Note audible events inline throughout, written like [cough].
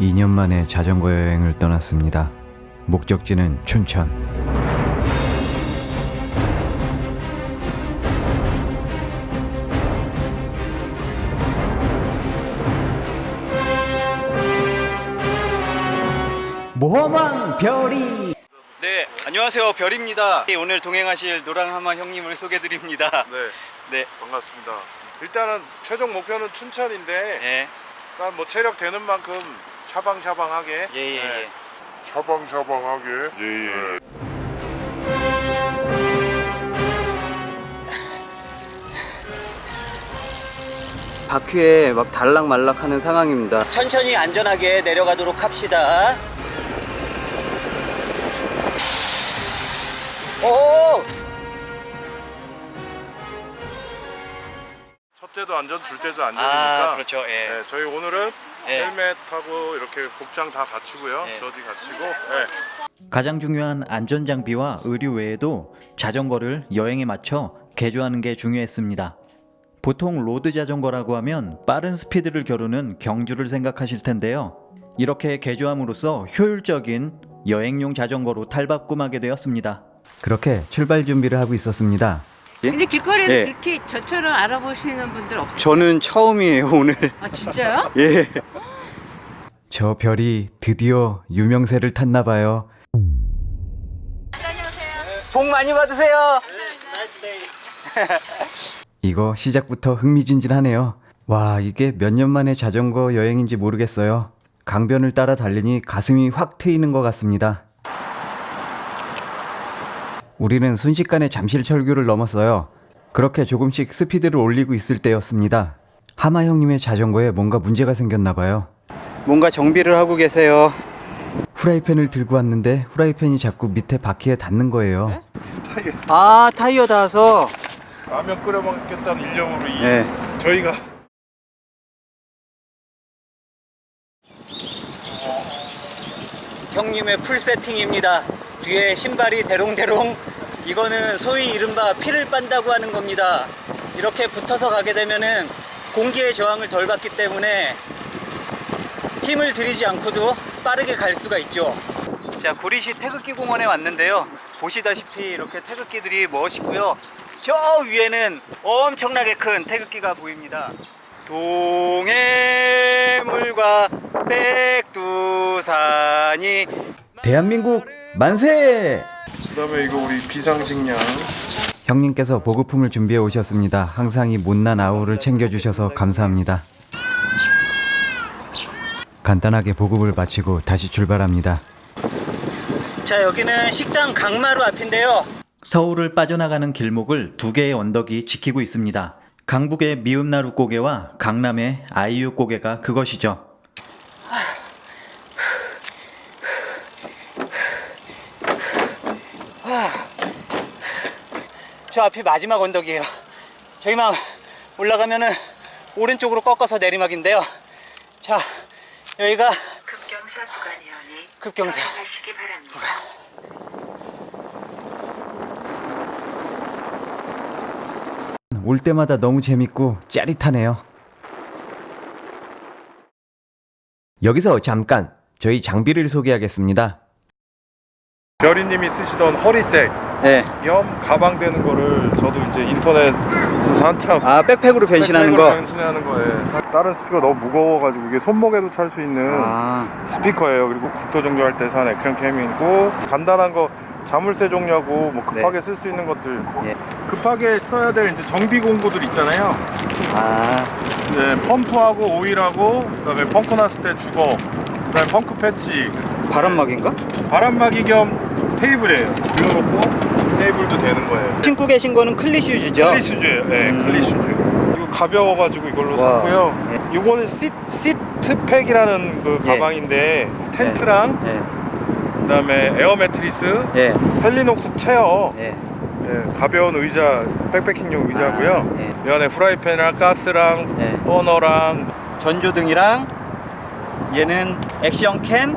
2년 만에 자전거 여행을 떠났습니다. 목적지는 춘천. 모험왕 별이 네, 안녕하세요. 별입니다. 오늘 동행하실 노랑하마 형님을 소개드립니다. 네, 네, 반갑습니다. 일단은 최종 목표는 춘천인데 예, 일단 뭐 체력 되는 만큼 샤방샤방하게 예, 예. 네. 샤방샤방하게 예예 바퀴에 막 달락말락하는 상황입니다. 천천히 안전하게 내려가도록 합시다. 오! 첫째도 안전, 둘째도 안전이니까 아, 그렇죠. 예. 네, 저희 오늘은 예. 헬멧하고 이렇게 복장 다 갖추고요. 예. 저지 갖추고 네. 가장 중요한 안전 장비와 의류 외에도 자전거를 여행에 맞춰 개조하는 게 중요했습니다. 보통 로드 자전거라고 하면 빠른 스피드를 겨루는 경주를 생각하실 텐데요. 이렇게 개조함으로써 효율적인 여행용 자전거로 탈바꿈하게 되었습니다. 그렇게 출발 준비를 하고 있었습니다. 근데 길거리에서 예. 그렇게 저처럼 알아보시는 분들 없어요? 저는 처음이에요, 오늘. 아 진짜요? [laughs] 예. 저 별이 드디어 유명세를 탔나 봐요. 복 많이 받으세요. [laughs] 이거 시작부터 흥미진진하네요. 와, 이게 몇 년 만에 자전거 여행인지 모르겠어요. 강변을 따라 달리니 가슴이 확 트이는 것 같습니다. 우리는 순식간에 잠실 철교를 넘었어요. 그렇게 조금씩 스피드를 올리고 있을 때였습니다. 하마 형님의 자전거에 뭔가 문제가 생겼나 봐요. 뭔가 정비를 하고 계세요. 후라이팬을 들고 왔는데 후라이팬이 자꾸 밑에 바퀴에 닿는 거예요. 아, 타이어 닿아서. 라면 끓여 먹겠다는 일념으로 이 예. 저희가 형님의 풀 세팅입니다. 뒤에 신발이 대롱대롱. 이거는 소위 이른바 피를 빤다고 하는 겁니다. 이렇게 붙어서 가게 되면은 공기의 저항을 덜 받기 때문에 힘을 들이지 않고도 빠르게 갈 수가 있죠. 자, 구리시 태극기 공원에 왔는데요. 보시다시피 이렇게 태극기들이 멋있고요. 저 위에는 엄청나게 큰 태극기가 보입니다. 동해물과 백두산이 대한민국 만세! 그다음에 이거 우리 비상식량 형님께서 보급품을 준비해 오셨습니다. 항상 이 못난 아우를 챙겨주셔서 감사합니다. 간단하게 보급을 마치고 다시 출발합니다. 자 여기는 식당 강마루 앞인데요 서울을 빠져나가는 길목을 두 개의 언덕이 지키고 있습니다. 강북의 미음나루 고개와 강남의 아이유 고개가 그것이죠. 저 앞이 마지막 언덕이에요 저기만 올라가면은 오른쪽으로 꺾어서 내리막인데요 자 여기가 급경사 구간이오니 급경사 하시기 바랍니다. 올 때마다 너무 재밌고 짜릿하네요. 여기서 잠깐 저희 장비를 소개하겠습니다. 별이님이 쓰시던 허리색 네. 겸 가방 되는 거를 저도 이제 인터넷에서 한참 아 백팩으로 변신하는 백팩으로 거 변신하는 거에 다른 스피커 너무 무거워가지고 이게 손목에도 찰 수 있는 아, 스피커예요. 그리고 국토 정조할 때 산 액션 캠이고 간단한 거 자물쇠 종류하고 뭐 급하게 쓸수 있는 것들 예. 급하게 써야 될 이제 정비 공구들 있잖아요. 아 네, 펌프하고 오일하고 그다음에 펑크 났을 때 주거 그다음에 펑크 패치 바람막인가? 바람막이 겸 테이블이에요. 들여놓고 테이블도 되는 거예요. 신고 계신 거는 클리슈즈죠? 클리슈즈예요. 네, 음. 클리슈즈. 이거 가벼워가지고 이걸로 와. 샀고요. 네. 이거는 시, 시트팩이라는 그 예. 가방인데 텐트랑 예, 그다음에 에어 매트리스, 예, 펠리녹스 체어, 예. 예, 가벼운 의자, 백패킹용 의자고요. 아, 예. 이 안에 프라이팬이랑 가스랑 예. 버너랑 전조등이랑 얘는 액션캠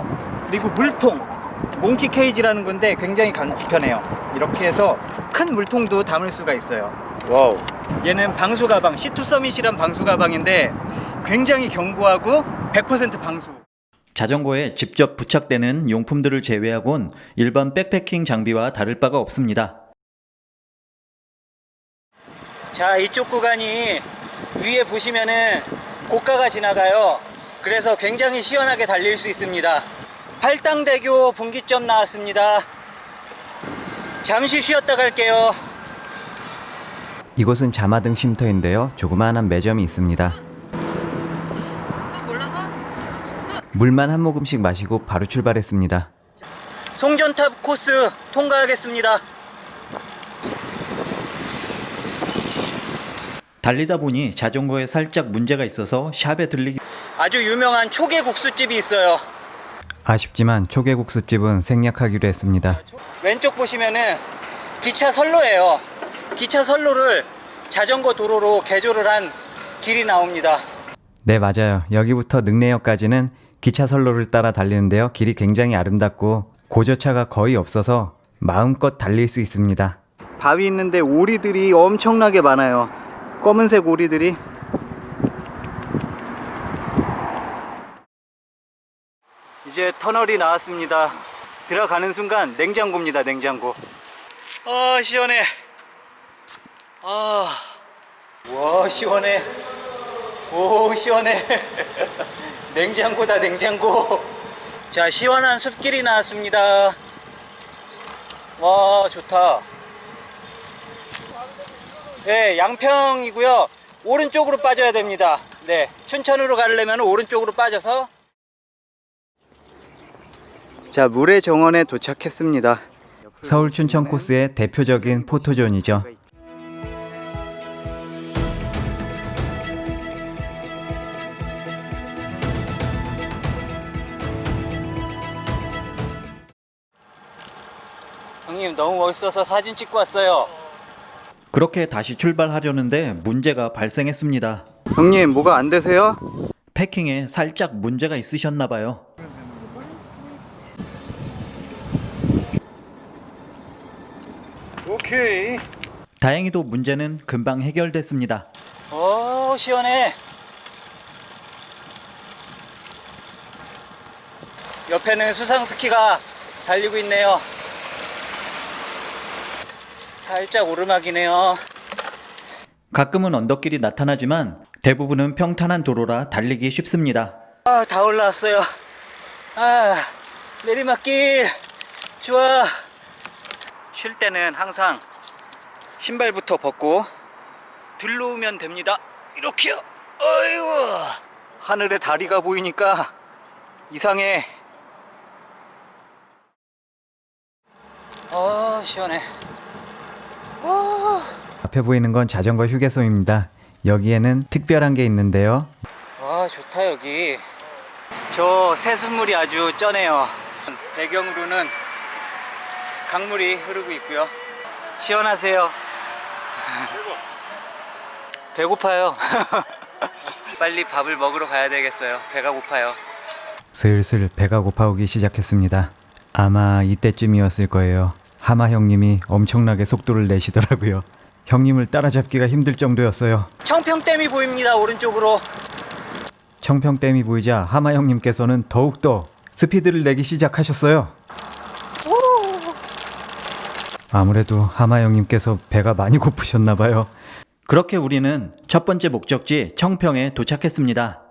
그리고 물통 몽키 케이지라는 건데 굉장히 간편해요 이렇게 해서 큰 물통도 담을 수가 있어요 와우. 얘는 방수 가방 C2 서밋이란 방수 가방인데 굉장히 견고하고 100% 방수 자전거에 직접 부착되는 용품들을 제외하곤 일반 백패킹 장비와 다를 바가 없습니다. 자, 이쪽 구간이 위에 보시면은 고가가 지나가요. 그래서 굉장히 시원하게 달릴 수 있습니다. 팔당대교 분기점 나왔습니다. 잠시 쉬었다 갈게요. 이곳은 자마등 쉼터인데요. 조그마한 매점이 있습니다. 물만 한 모금씩 마시고 바로 출발했습니다. 송전탑 코스 통과하겠습니다. 달리다 보니 자전거에 살짝 문제가 있어서 샵에 들리기 아주 유명한 초계 국수집이 있어요. 아쉽지만 초계국수집은 생략하기로 했습니다. 왼쪽 보시면은 기차 선로예요. 기차 선로를 자전거 도로로 개조를 한 길이 나옵니다. 네, 맞아요. 여기부터 능내역까지는 기차 선로를 따라 달리는데요. 길이 굉장히 아름답고 고저차가 거의 없어서 마음껏 달릴 수 있습니다. 바위 있는데 오리들이 엄청나게 많아요. 검은색 오리들이. 이제 터널이 나왔습니다. 들어가는 순간 냉장고입니다, 냉장고. 아, 시원해. 아, 와, 시원해. 오, 시원해. [laughs] 냉장고다, 냉장고. 자, 시원한 숲길이 나왔습니다. 와, 좋다. 네, 양평이고요. 오른쪽으로 빠져야 됩니다. 네, 춘천으로 가려면 오른쪽으로 빠져서 자, 물의 정원에 도착했습니다. 서울 춘천 코스의 대표적인 포토존이죠. 형님 너무 멋있어서 사진 찍고 왔어요. 그렇게 다시 출발하려는데 문제가 발생했습니다. 형님 뭐가 안 되세요? 패킹에 살짝 문제가 있으셨나 봐요. 오케이. 다행히도 문제는 금방 해결됐습니다. 오 시원해. 옆에는 수상 스키가 달리고 있네요. 살짝 오르막이네요. 가끔은 언덕길이 나타나지만 대부분은 평탄한 도로라 달리기 쉽습니다. 아, 다 올라왔어요. 아, 내리막길. 좋아. 쉴 때는 항상 신발부터 벗고 들러오면 됩니다. 이렇게요. 어이구. 하늘에 다리가 보이니까 이상해. 어, 시원해. 어. 앞에 보이는 건 자전거 휴게소입니다. 여기에는 특별한 게 있는데요. 와 좋다 여기 저 새순물이 아주 쩌네요 배경으로는 강물이 흐르고 있고요 시원하세요 배고파요 [laughs] 빨리 밥을 먹으러 가야 되겠어요 배가 고파요 슬슬 배가 고파오기 시작했습니다. 아마 이때쯤이었을 거예요. 하마 형님이 엄청나게 속도를 내시더라고요. 형님을 따라잡기가 힘들 정도였어요. 청평댐이 보입니다 오른쪽으로 청평댐이 보이자 하마 형님께서는 더욱더 스피드를 내기 시작하셨어요. 아무래도 하마 형님께서 배가 많이 고프셨나 봐요. 그렇게 우리는 첫 번째 목적지 청평에 도착했습니다.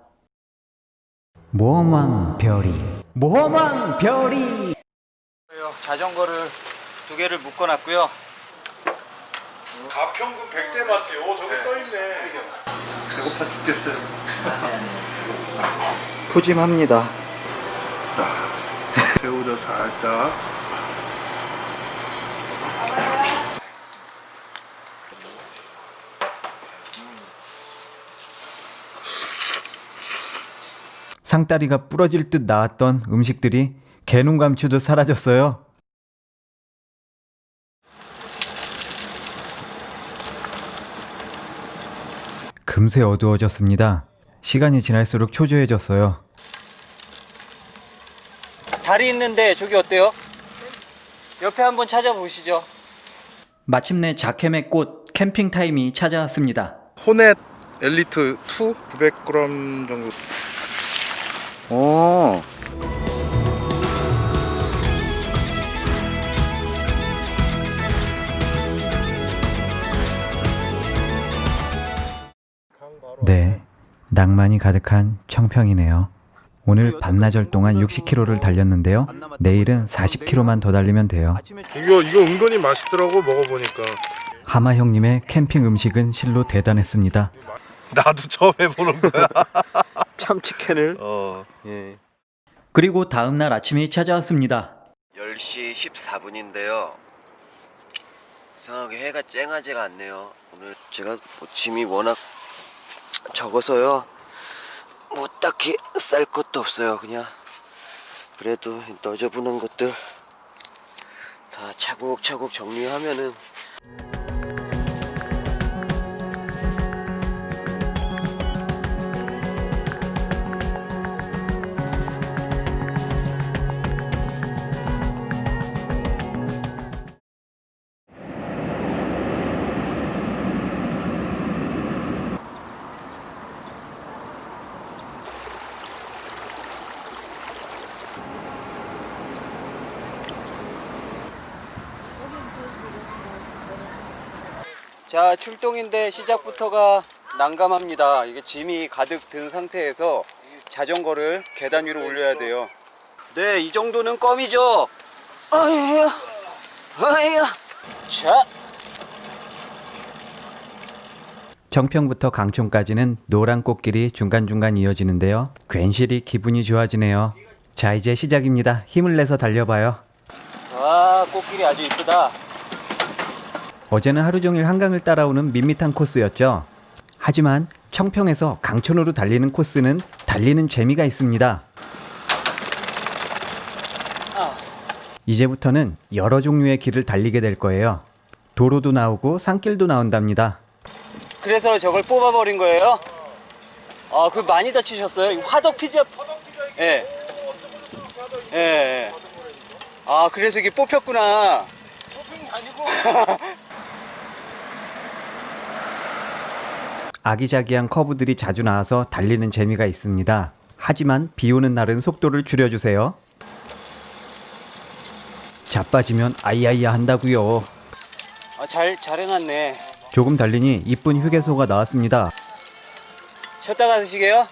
모험왕 별이 모험왕 별이 자전거를 두 개를 묶어놨고요 가평군 100대 맞지? 오 저기 써있네. 배고파 죽겠어요. 푸짐합니다 새우젓 [laughs] 살짝. 상다리가 부러질 듯 나왔던 음식들이 개눈 감추듯 사라졌어요. 금세 어두워졌습니다. 시간이 지날수록 초조해졌어요. 다리 있는데 저기 어때요? 옆에 한번 찾아보시죠 마침내 자캠의 꽃 캠핑 타임이 찾아왔습니다. 호넷 엘리트 2 900g 정도. 오. 네, 낭만이 가득한 청평이네요. 오늘 반나절 동안 60km를 달렸는데요. 내일은 40km만 더 달리면 돼요. 이거 이거 은근히 맛있더라고 먹어보니까. 하마 형님의 캠핑 음식은 실로 대단했습니다. 나도 처음 해보는 거야. [laughs] 참치캔을 어. 그리고 다음 날 아침이 찾아왔습니다. 10시 14분인데요. 이상하게 해가 쨍하지가 않네요. 오늘 제가 뭐 짐이 워낙 적어서요. 뭐 딱히 쌀 것도 없어요. 그냥 그래도 너저분한 것들 다 차곡차곡 정리하면은 자, 출동인데 시작부터가 난감합니다. 이게 짐이 가득 든 상태에서 자전거를 계단 위로 올려야 돼요. 네, 이 정도는 껌이죠. 아이야, 아이야. 자, 정평부터 강촌까지는 노란 꽃길이 중간중간 이어지는데요. 괜시리 기분이 좋아지네요. 자, 이제 시작입니다. 힘을 내서 달려봐요. 와, 꽃길이 아주 이쁘다. 어제는 하루 종일 한강을 따라오는 밋밋한 코스였죠. 하지만 청평에서 강촌으로 달리는 코스는 달리는 재미가 있습니다. 이제부터는 여러 종류의 길을 달리게 될 거예요. 도로도 나오고 산길도 나온답니다. 그래서 저걸 뽑아버린 거예요? 아, 그 많이 다치셨어요? 화덕 피자. 예. 예. 예. 아, 그래서 이게 뽑혔구나. 아 [laughs] 기자기한 커브들이 자주 나와서 달리는 재미가 있습니다. 하지만 비 오는 날은 속도를 줄여주세요. 자빠지면 아이아이야 한다고요. 아, 잘, 잘 해놨네. 조금 달리니 이쁜 휴게소가 나왔습니다. 쉬었다 가시게요?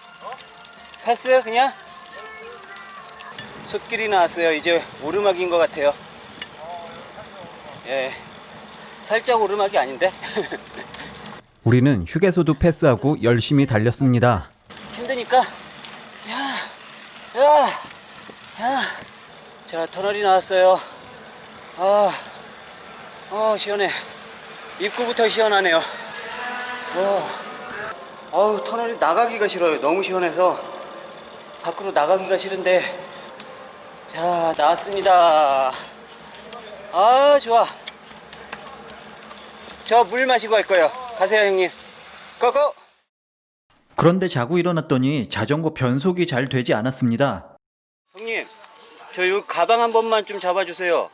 패스 그냥? 숲길이 나왔어요. 이제 오르막인 것 같아요. 예. 살짝 오르막이 아닌데? [laughs] 우리는 휴게소도 패스하고 열심히 달렸습니다. 힘드니까. 야, 야, 야. 자, 터널이 나왔어요. 아, 어, 시원해. 입구부터 시원하네요. 어, 어우, 터널이 나가기가 싫어요. 너무 시원해서. 밖으로 나가기가 싫은데. 자, 나왔습니다. 아, 좋아. 저 물 마시고 갈 거예요. 가세요, 형님. 고고! 그런데 자고 일어났더니 자전거 변속이 잘 되지 않았습니다. 형님, 저요 가방 한 번만 좀 잡아주세요.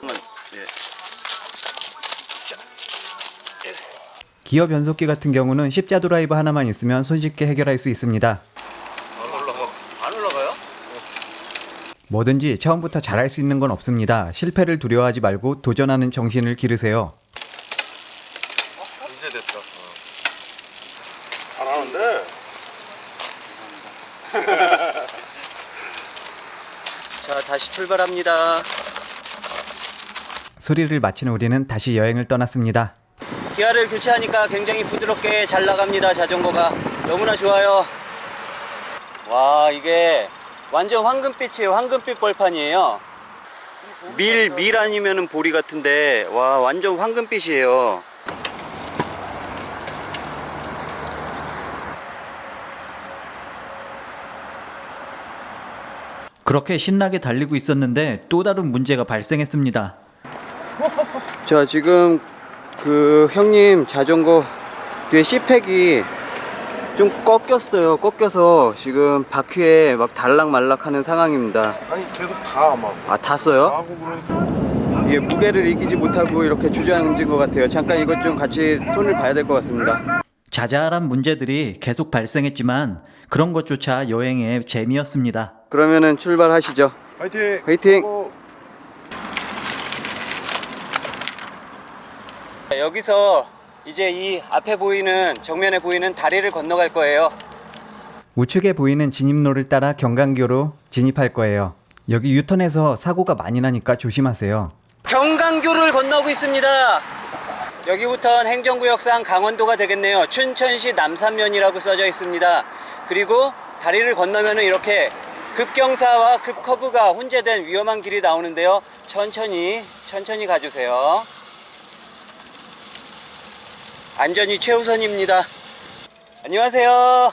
한번, 예. 기어 변속기 같은 경우는 십자 드라이브 하나만 있으면 손쉽게 해결할 수 있습니다. 안 올라가요? 뭐든지 처음부터 잘할 수 있는 건 없습니다. 실패를 두려워하지 말고 도전하는 정신을 기르세요. 이제 됐다. 잘하는데. 자, 다시 출발합니다. 수리를 마친 우리는 다시 여행을 떠났습니다. 기아를 교체하니까 굉장히 부드럽게 잘 나갑니다. 자전거가 너무나 좋아요. 와, 이게 완전 황금빛이에요. 황금빛 벌판이에요. 밀, 밀 아니면은 보리 같은데, 와, 완전 황금빛이에요. 그렇게 신나게 달리고 있었는데 또 다른 문제가 발생했습니다. 자 지금 그 형님 자전거 뒤에 C팩이 좀 꺾였어요 꺾여서 지금 바퀴에 막 달락말락하는 상황입니다 아니 계속 다 아마. 아 탔어요? 하고 그러니까 이게 무게를 이기지 못하고 이렇게 주저앉은 것 같아요 잠깐 이것 좀 같이 손을 봐야 될 것 같습니다 자잘한 문제들이 계속 발생했지만 그런 것조차 여행의 재미였습니다. 그러면은 출발하시죠. 화이팅! 화이팅! 어, 여기서 이제 이 앞에 보이는 정면에 보이는 다리를 건너갈 거예요. 우측에 보이는 진입로를 따라 경강교로 진입할 거예요. 여기 유턴해서 사고가 많이 나니까 조심하세요. 경강교를 건너고 있습니다. 여기부터는 행정구역상 강원도가 되겠네요. 춘천시 남산면이라고 써져 있습니다. 그리고 다리를 건너면은 이렇게 급경사와 급커브가 혼재된 위험한 길이 나오는데요. 천천히 천천히 가주세요. 안전이 최우선입니다. 안녕하세요.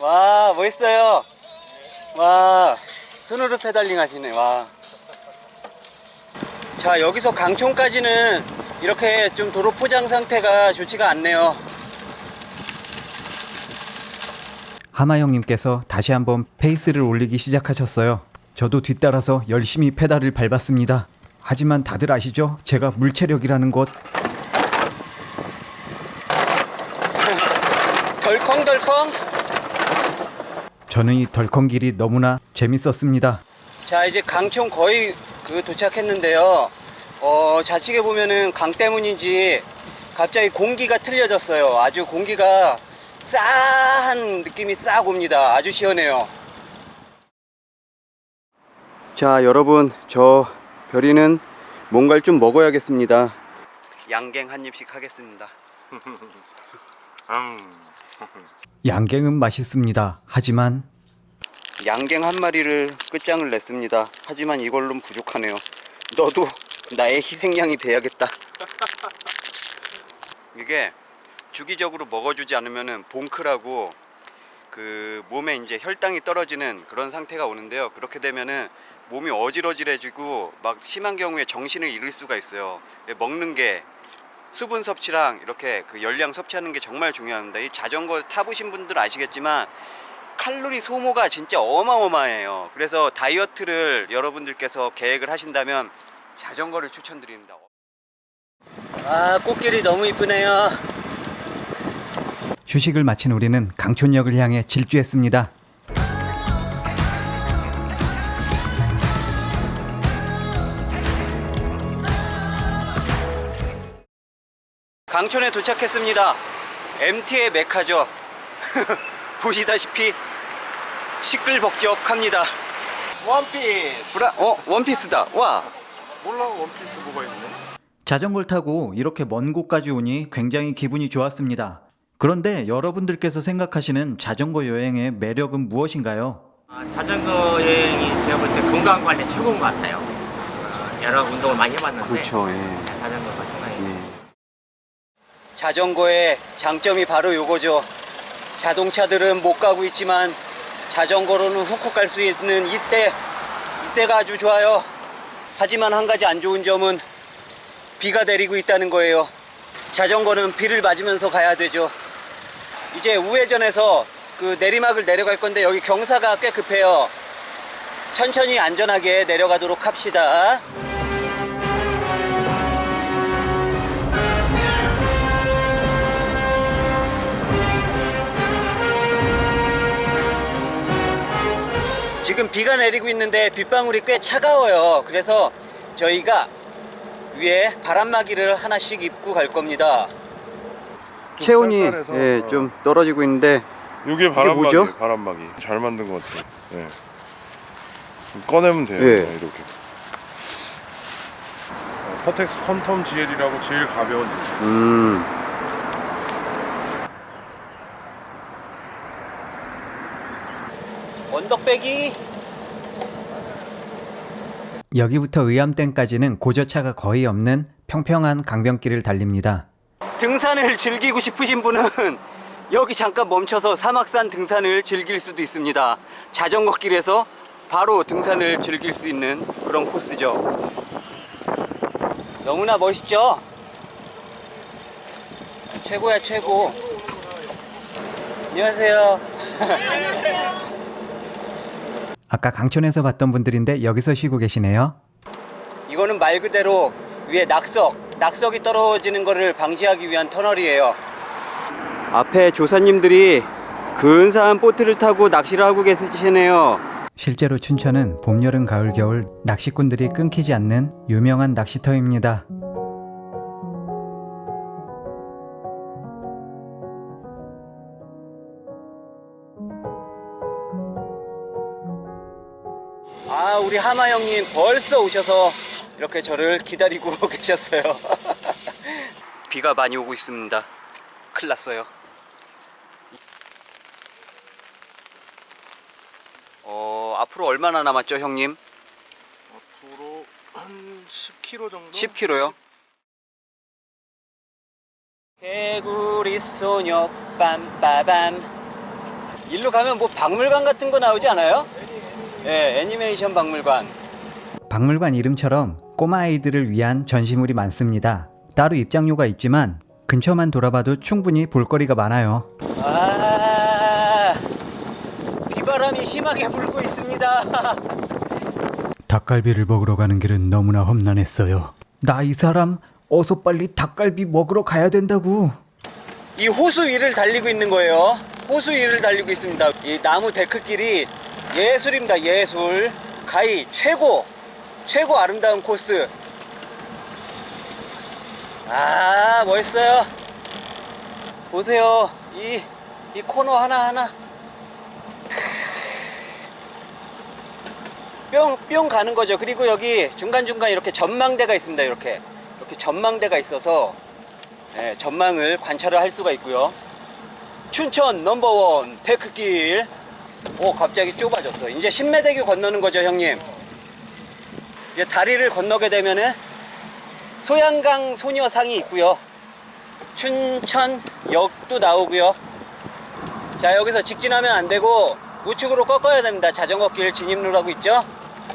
와 멋있어요. 와 손으로 페달링 하시네. 와. 자 여기서 강촌까지는 이렇게 좀 도로 포장 상태가 좋지가 않네요 하마 형님께서 다시 한번 페이스를 올리기 시작하셨어요. 저도 뒤따라서 열심히 페달을 밟았습니다. 하지만 다들 아시죠? 제가 물체력이라는 것. 덜컹덜컹 저는 이 덜컹 길이 너무나 재밌었습니다. 자 이제 강촌 거의 그 도착했는데요. 어 좌측에 보면은 강 때문인지 갑자기 공기가 틀려졌어요. 아주 공기가 싸한 느낌이 싹 옵니다. 아주 시원해요. 자, 여러분, 저 별이는 뭔가를 좀 먹어야겠습니다. 양갱 한 입씩 하겠습니다. [laughs] 양갱은 맛있습니다. 하지만 양갱 한 마리를 끝장을 냈습니다. 하지만 이걸로는 부족하네요. 너도 나의 희생양이 돼야겠다. [laughs] 이게 주기적으로 먹어주지 않으면은 봉크라고 그 몸에 이제 혈당이 떨어지는 그런 상태가 오는데요. 그렇게 되면은 몸이 어지러질해지고 막 심한 경우에 정신을 잃을 수가 있어요. 먹는 게 수분 섭취랑 이렇게 그 열량 섭취하는 게 정말 중요합니다. 이 자전거 타보신 분들 아시겠지만 칼로리 소모가 진짜 어마어마해요. 그래서 다이어트를 여러분들께서 계획을 하신다면 자전거를 추천드립니다. 아, 꽃길이 너무 이쁘네요. 휴식을 마친 우리는 강촌역을 향해 질주했습니다. 강촌에 도착했습니다. MT의 메카죠. [laughs] 보시다시피 시끌벅적합니다. 원피스! 브라, 어, 원피스다. 와. 몰라 원피스 뭐가 있네? 자전거를 타고 이렇게 먼 곳까지 오니 굉장히 기분이 좋았습니다. 그런데 여러분들께서 생각하시는 자전거 여행의 매력은 무엇인가요? 아, 자전거 여행이 제가 볼 때 건강 관리 최고인 것 같아요. 어, 여러 운동을 많이 해봤는데 그렇죠, 예. 자전거가 상당히 자전거의 장점이 바로 요거죠. 자동차들은 못 가고 있지만 자전거로는 훅훅 갈 수 있는 이때 이때가 아주 좋아요. 하지만 한 가지 안 좋은 점은 비가 내리고 있다는 거예요. 자전거는 비를 맞으면서 가야 되죠. 이제 우회전해서 그 내리막을 내려갈 건데 여기 경사가 꽤 급해요. 천천히 안전하게 내려가도록 합시다. 지금 비가 내리고 있는데 빗방울이 꽤 차가워요. 그래서 저희가 위에 바람막이를 하나씩 입고 갈 겁니다. 좀 체온이 쌀쌀해서, 예, 어. 좀 떨어지고 있는데 이게 바람막이 뭐죠? 바람막이 잘 만든 것 같아요 예. 꺼내면 돼요 예. 그냥 이렇게 어, 퍼텍스 퀀텀 GL이라고 제일 가벼운 음, 언덕배기 여기부터 의암댐까지는 고저차가 거의 없는 평평한 강변길을 달립니다. 등산을 즐기고 싶으신 분은 여기 잠깐 멈춰서 사막산 등산을 즐길 수도 있습니다. 자전거 길에서 바로 등산을 즐길 수 있는 그런 코스죠. 너무나 멋있죠? 최고야 최고. 안녕하세요. 아까 강촌에서 봤던 분들인데 여기서 쉬고 계시네요. 이거는 말 그대로 위에 낙석, 낙석이 떨어지는 것을 방지하기 위한 터널이에요. 앞에 조사님들이 근사한 보트를 타고 낚시를 하고 계시네요. 실제로 춘천은 봄, 여름, 가을, 겨울 낚시꾼들이 끊기지 않는 유명한 낚시터입니다. 하마 형님 벌써 오셔서 이렇게 저를 기다리고 [laughs] 계셨어요. [laughs] 비가 많이 오고 있습니다. 큰일 났어요. 어, 앞으로 얼마나 남았죠, 형님? 앞으로 한 10km 정도? 10km요? 개구리 소녀 빰빠밤 일로 가면 뭐 박물관 같은 거 나오지 않아요? 네, 애니메이션 박물관. 박물관 이름처럼 꼬마 아이들을 위한 전시물이 많습니다. 따로 입장료가 있지만 근처만 돌아봐도 충분히 볼거리가 많아요. 아, 비바람이 심하게 불고 있습니다. [laughs] 닭갈비를 먹으러 가는 길은 너무나 험난했어요. 나 이 사람 어서 빨리 닭갈비 먹으러 가야 된다고. 이 호수 위를 달리고 있는 거예요. 호수 위를 달리고 있습니다. 이 나무 데크길이 예술입니다. 예술. 가히 최고, 최고 아름다운 코스. 아, 멋있어요. 보세요. 이, 이 코너 하나하나. 뿅, 뿅 가는 거죠. 그리고 여기 중간중간 이렇게 전망대가 있습니다. 이렇게. 이렇게 전망대가 있어서 네, 전망을 관찰을 할 수가 있고요. 춘천 넘버원 테크길. 오, 갑자기 좁아졌어. 이제 신매대교 건너는 거죠, 형님. 이제 다리를 건너게 되면은 소양강 소녀상이 있고요. 춘천역도 나오고요. 자, 여기서 직진하면 안 되고 우측으로 꺾어야 됩니다. 자전거 길 진입로라고 있죠?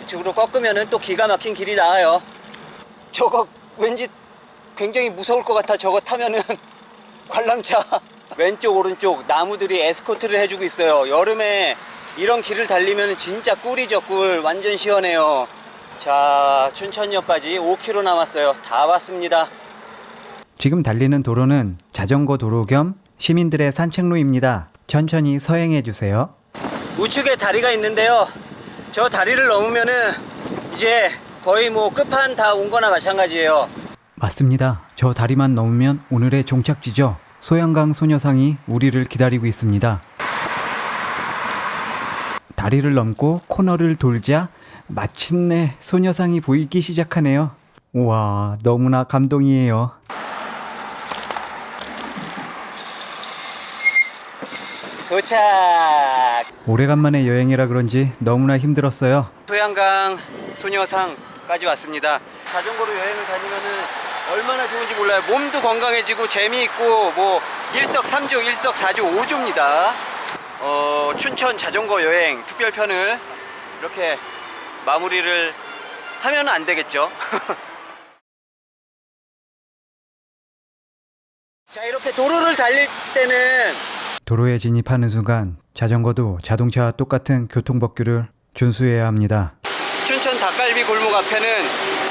우측으로 꺾으면은 또 기가 막힌 길이 나와요. 저거 왠지 굉장히 무서울 것 같아. 저거 타면은 [laughs] 관람차 왼쪽 오른쪽 나무들이 에스코트를 해주고 있어요. 여름에 이런 길을 달리면 진짜 꿀이죠 꿀. 완전 시원해요. 자 춘천역까지 5km 남았어요. 다 왔습니다. 지금 달리는 도로는 자전거 도로 겸 시민들의 산책로입니다. 천천히 서행해 주세요. 우측에 다리가 있는데요. 저 다리를 넘으면은 이제 거의 뭐 끝판 다 온 거나 마찬가지예요. 맞습니다. 저 다리만 넘으면 오늘의 종착지죠. 소양강 소녀상이 우리를 기다리고 있습니다. 다리를 넘고 코너를 돌자 마침내 소녀상이 보이기 시작하네요. 우와, 너무나 감동이에요. 도착! 오래간만에 여행이라 그런지 너무나 힘들었어요. 소양강 소녀상까지 왔습니다. 자전거로 여행을 다니면은 얼마나 좋은지 몰라요. 몸도 건강해지고 재미있고 뭐 일석삼조, 일석사조, 오조입니다. 어, 춘천 자전거 여행 특별편을 이렇게 마무리를 하면 안 되겠죠. [laughs] 자, 이렇게 도로를 달릴 때는 도로에 진입하는 순간 자전거도 자동차와 똑같은 교통법규를 준수해야 합니다. 춘천 닭갈비 골목 앞에는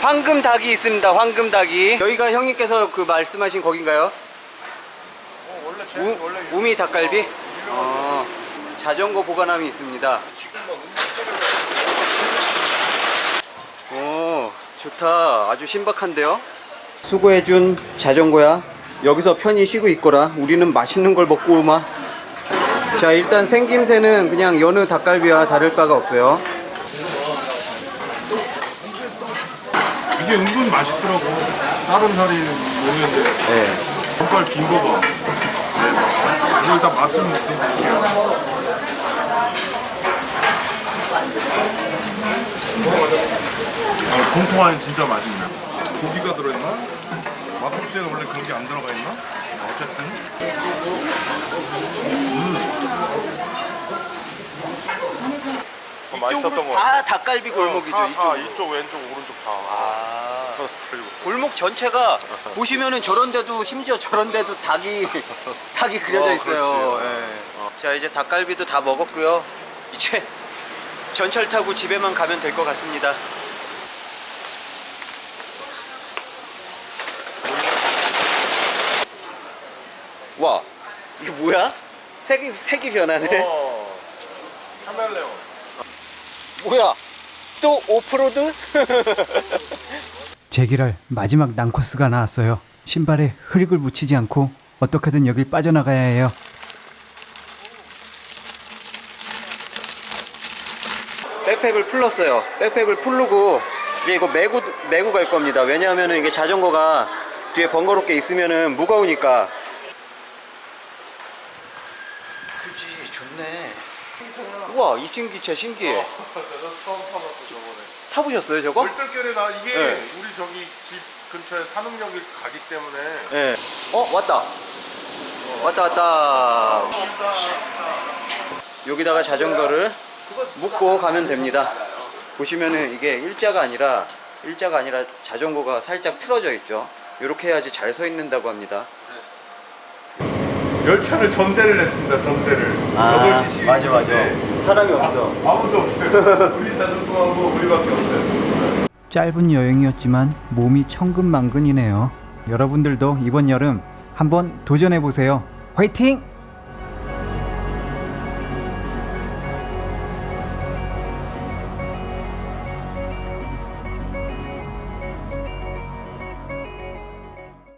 황금 닭이 있습니다. 황금 닭이 여기가 형님께서 그 말씀하신 거긴가요? 원래 제 우, 원래 우미 닭갈비? 어, 자전거 보관함이 있습니다. 오, 좋다. 아주 신박한데요? 수고해준 자전거야. 여기서 편히 쉬고 있거라. 우리는 맛있는 걸 먹고 오마. 자, 일단 생김새는 그냥 여느 닭갈비와 다를 바가 없어요. 이게 은근 맛있더라고. 다른 살이 모르는데 네. 정말 긴거 봐. 네. 이거 일단 맛좀 볼게요. 아, 공포한 진짜 맛있네. 고기가 들어있나? 막국수에는 원래 그런 게 안 들어가 있나? 어쨌든 음. 어, 맛있었던 거 같아요. 닭갈비 골목이죠 어, 하, 이쪽으로. 이쪽 왼쪽 오른쪽 다 아. 어, 골목 전체가 [laughs] 보시면은 저런데도 심지어 저런데도 닭이 [laughs] 닭이 그려져 있어요. 그렇지. 예. 자 이제 닭갈비도 다 먹었고요. 이제 [laughs] 전철 타고 집에만 가면 될 것 같습니다. 와 이게 뭐야? 색이 색이 변하네. 어, 카멜레온. 뭐야? 또 오프로드? [laughs] 제기랄 마지막 난코스가 나왔어요. 신발에 흐릭을 묻히지 않고 어떻게든 여길 빠져나가야 해요. 백팩을 풀렀어요. 백팩을 풀르고 이제 이거 메고 메고 갈 겁니다. 왜냐하면 이게 자전거가 뒤에 번거롭게 있으면은 무거우니까. 그지 좋네. 우와 2층 기차 신기해. 내가 처음 타봤어 저번에. 타보셨어요 저거? 물들결에 나 이게 네. 우리 저기 집 근처에 산업역이 가기 때문에 예. 어 왔다. 왔다 왔다. 여기다가 자전거를 묶고 가면 됩니다. 보시면은 이게 일자가 아니라 일자가 아니라 자전거가 살짝 틀어져 있죠. 이렇게 해야지 잘 서 있는다고 합니다. 열차를 전대를 했습니다. 전대를. 8시 시위인데 사람이 없어. 아무도 없어요. 우리 자전거하고 우리밖에 없어요. 짧은 여행이었지만 몸이 천근만근이네요. 여러분들도 이번 여름 한번 도전해 보세요. 화이팅!